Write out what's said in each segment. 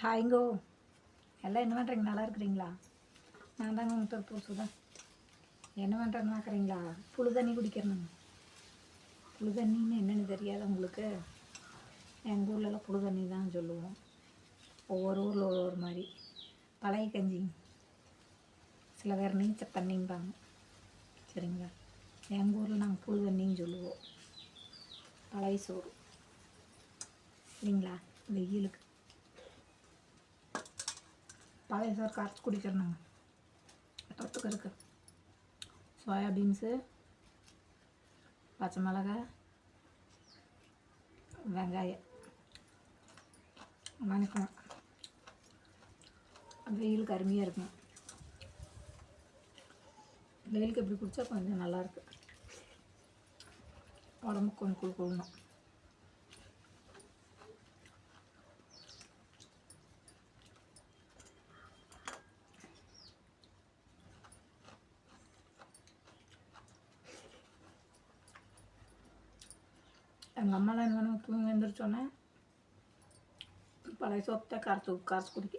ஹாய்ங்கோ. எல்லாம் என்ன பண்ணுறீங்க நல்லா இருக்கிறீங்களா? நான் தாங்க உங்கள் திருப்பூர் சுதா என்ன பண்ணுறேன்னு பார்க்குறீங்களா புழு தண்ணி குடிக்கிறேன் புழு தண்ணின்னு என்னென்னு தெரியாது உங்களுக்கு. எங்கள் ஊர்லலாம் புழு தண்ணி தான் சொல்லுவோம். ஒவ்வொரு ஊரில் ஒவ்வொரு மாதிரி. பழைய கஞ்சி. சில பேர் நீச்ச தண்ணிம்பாங்க. சரிங்களா? எங்கள் ஊரில் நாங்கள் புழு தண்ணின்னு சொல்லுவோம். பழைய சோறு. சரிங்களா வெயிலுக்கு பழைய சோறு கரைச்சி குடிக்கிறேனுங்க. தொட்டுக்கருக்கு சோயாபீன்ஸு பச்சை மிளகாய் வெங்காயம். வணக்கம். வெயில் கருமையாக இருக்கும் வெயிலுக்கு எப்படி குடித்தா கொஞ்சம் நல்லாயிருக்கு உடம்புக்கு கொஞ்சம் குழு குழுணும் எங்கள் அம்மாலாம் என்ன பண்ணுவாங்க? தூங்கி எழுந்திரிச்சோன்னே பழைய சோப்பத்தை கரைச்சி கரைச்சி குடிக்க.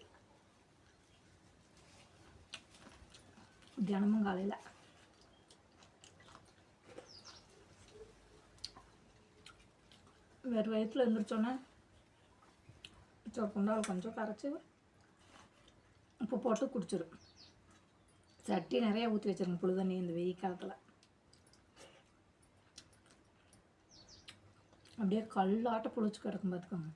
தினமும் காலையில். வேறு வயிற்றில் எழுந்திரிச்சோன்னே சோப்புண்டால் கொஞ்சம் கரைச்சி உப்பு போட்டு குடிச்சிடும் சட்டி நிறைய ஊற்றி வச்சிருங்க புழுதண்ணி இந்த வெயில் காலத்தில். அப்படியே கல்லாட்ட புளிச்சு கிடக்கும் பார்த்துக்கோங்க.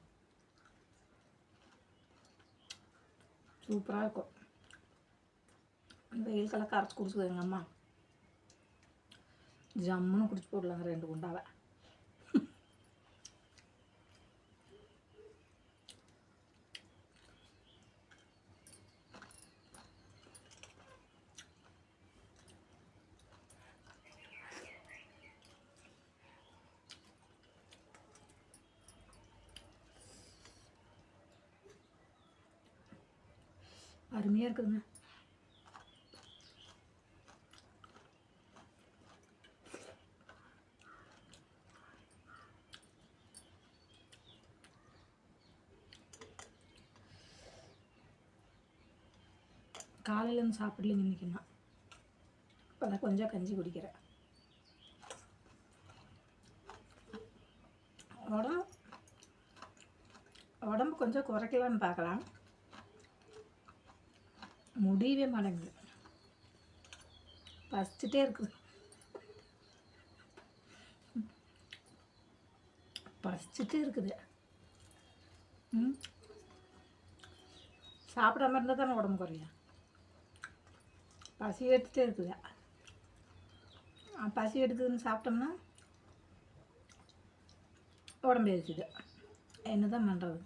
சூப்பராக இருக்கும். வெயில் வெயில்கெல்லாம் கரைச்சி குடிச்சுக்கோங்க அம்மா. ஜம்முன்னு குடிச்சு போடலாங்க ரெண்டு குண்டாவை. அருமையாக இருக்குதுங்க. காலையிலேருந்து சாப்பிடலைங்க இன்றைக்கி நான். இப்போ தான் கொஞ்சம் கஞ்சி குடிக்கிறேன். உடம்பு உடம்பு கொஞ்சம் குறைக்கலான்னு பார்க்கலாம். முடியவே மாட்டேங்குது பசிச்சுட்டே இருக்குது. பசிச்சுட்டே இருக்குது. ம்? சாப்பிடாம இருந்தால் தானே உடம்பு குறையும். பசி எடுத்துகிட்டே இருக்குது. பசி எடுக்குதுன்னு சாப்பிட்டோம்னா உடம்பு இருக்குது என்ன தான் பண்ணுறது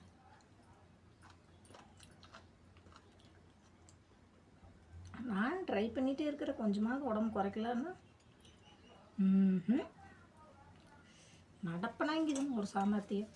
நான் ட்ரை பண்ணிகிட்டே இருக்கிற கொஞ்சமாவது உடம்பு குறைக்கலான்னு நடப்பனாங்கிதுங்க ஒரு சாமர்த்தியம்.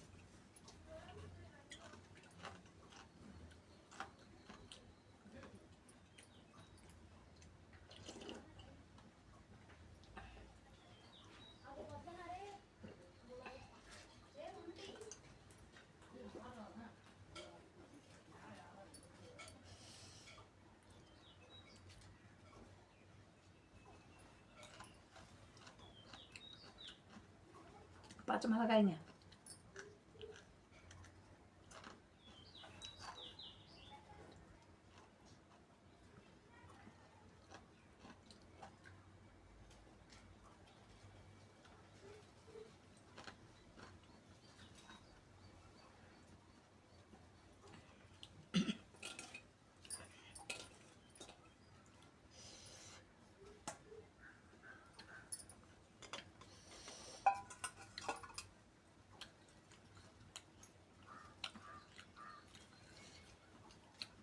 பச்சை மிளகாய்ங்க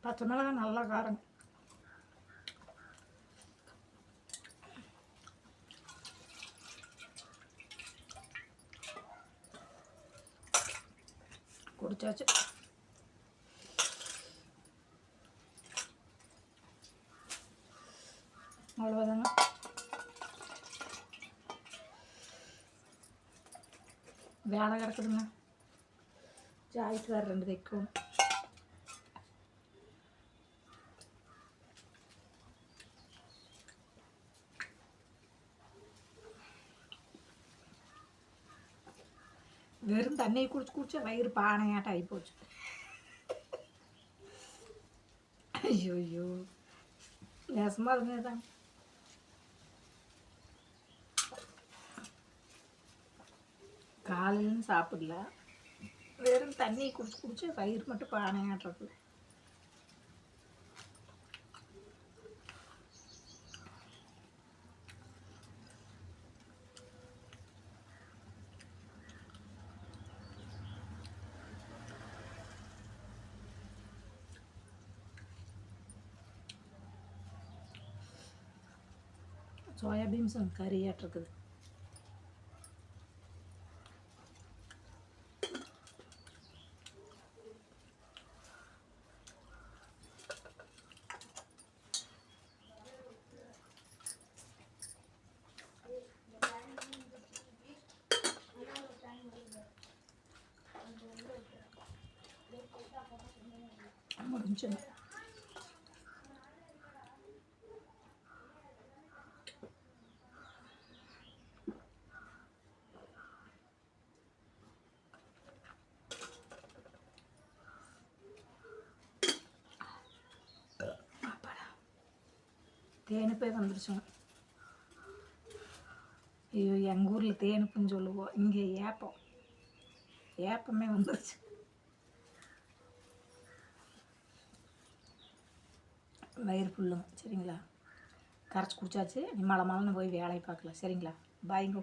பச்சை மிளகா நல்லா காரங்க. குடிச்சாச்சு. அவ்வளோதாங்க வேலை கிடக்குதுங்க. ஜாய்ஸ் வேறு ரெண்டு தைக்கும் வெறும் தண்ணியை குடிச்சு குடிச்சு வயிறு பானையாட்டம் ஆகி போச்சு. ஐயோ ஐயோ. லேசமாக இருந்தது தான் காலையிலும் சாப்பிடல. வெறும் தண்ணி குடிச்சு குடிச்சு வயிறு மட்டும் பானையாட்டுறது. சோயா பீன்ஸ் கறியாட்டிருக்குது முடிஞ்சு தேனுப்பே வந்துருச்சுங்க. ஐயோ எங்கள் ஊரில் தேனுப்புன்னு சொல்லுவோம் இங்கே ஏப்பம். ஏப்பமே வந்துருச்சு. வயிறு ஃபுல்லுங்க சரிங்களா? கரைச்சி குடிச்சாச்சு. நீ மலை மழைன்னு போய் வேலையை பார்க்கலாம் சரிங்களா? பாய்ங்கோ.